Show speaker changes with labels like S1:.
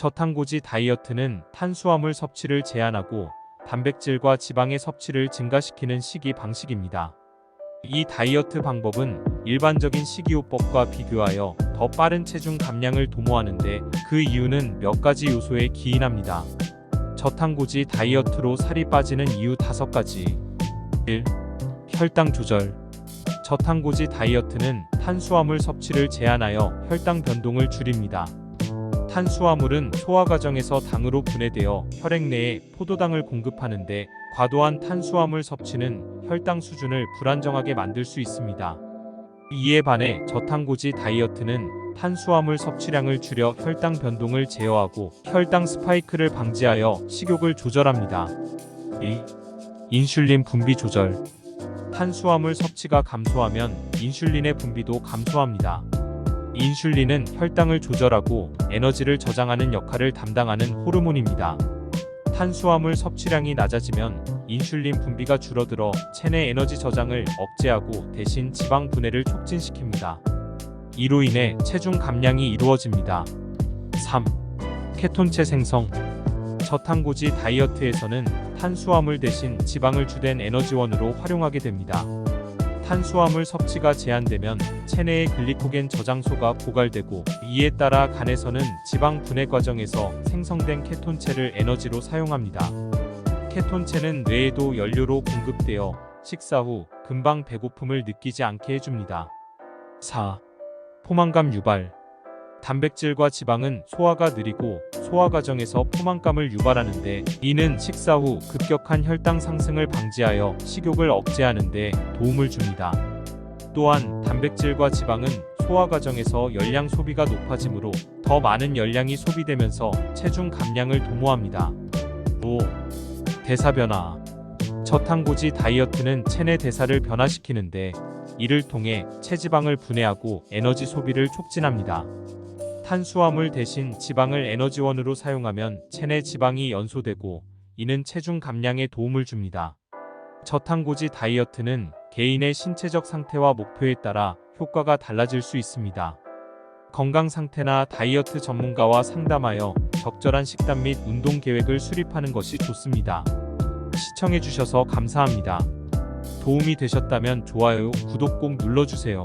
S1: 저탄고지 다이어트는 탄수화물 섭취를 제한하고 단백질과 지방의 섭취를 증가시키는 식이 방식입니다. 이 다이어트 방법은 일반적인 식이요법과 비교하여 더 빠른 체중 감량을 도모하는데 그 이유는 몇 가지 요소에 기인합니다. 저탄고지 다이어트로 살이 빠지는 이유 5가지. 1. 혈당 조절. 저탄고지 다이어트는 탄수화물 섭취를 제한하여 혈당 변동을 줄입니다. 탄수화물은 소화 과정에서 당으로 분해되어 혈액 내에 포도당을 공급하는데 과도한 탄수화물 섭취는 혈당 수준을 불안정하게 만들 수 있습니다. 이에 반해 저탄고지 다이어트는 탄수화물 섭취량을 줄여 혈당 변동을 제어하고 혈당 스파이크를 방지하여 식욕을 조절합니다. 2. 인슐린 분비 조절. 탄수화물 섭취가 감소하면 인슐린의 분비도 감소합니다. 인슐린은 혈당을 조절하고 에너지를 저장하는 역할을 담당하는 호르몬입니다. 탄수화물 섭취량이 낮아지면 인슐린 분비가 줄어들어 체내 에너지 저장을 억제하고 대신 지방 분해를 촉진시킵니다. 이로 인해 체중 감량이 이루어집니다. 3. 케톤체 생성 저탄고지 다이어트에서는 탄수화물 대신 지방을 주된 에너지원으로 활용하게 됩니다. 탄수화물 섭취가 제한되면 체내의 글리코겐 저장소가 고갈되고 이에 따라 간에서는 지방 분해 과정에서 생성된 케톤체를 에너지로 사용합니다. 케톤체는 뇌에도 연료로 공급되어 식사 후 금방 배고픔을 느끼지 않게 해줍니다. 4. 포만감 유발 단백질과 지방은 소화가 느리고 소화 과정에서 포만감을 유발하는데 이는 식사 후 급격한 혈당 상승을 방지하여 식욕을 억제하는데 도움을 줍니다. 또한 단백질과 지방은 소화 과정에서 열량 소비가 높아지므로 더 많은 열량이 소비되면서 체중 감량을 도모합니다. 5. 대사 변화 저탄고지 다이어트는 체내 대사를 변화시키는데 이를 통해 체지방을 분해하고 에너지 소비를 촉진합니다. 탄수화물 대신 지방을 에너지원으로 사용하면 체내 지방이 연소되고 이는 체중 감량에 도움을 줍니다. 저탄고지 다이어트는 개인의 신체적 상태와 목표에 따라 효과가 달라질 수 있습니다. 건강 상태나 다이어트 전문가와 상담하여 적절한 식단 및 운동 계획을 수립하는 것이 좋습니다. 시청해주셔서 감사합니다. 도움이 되셨다면 좋아요, 구독 꼭 눌러주세요.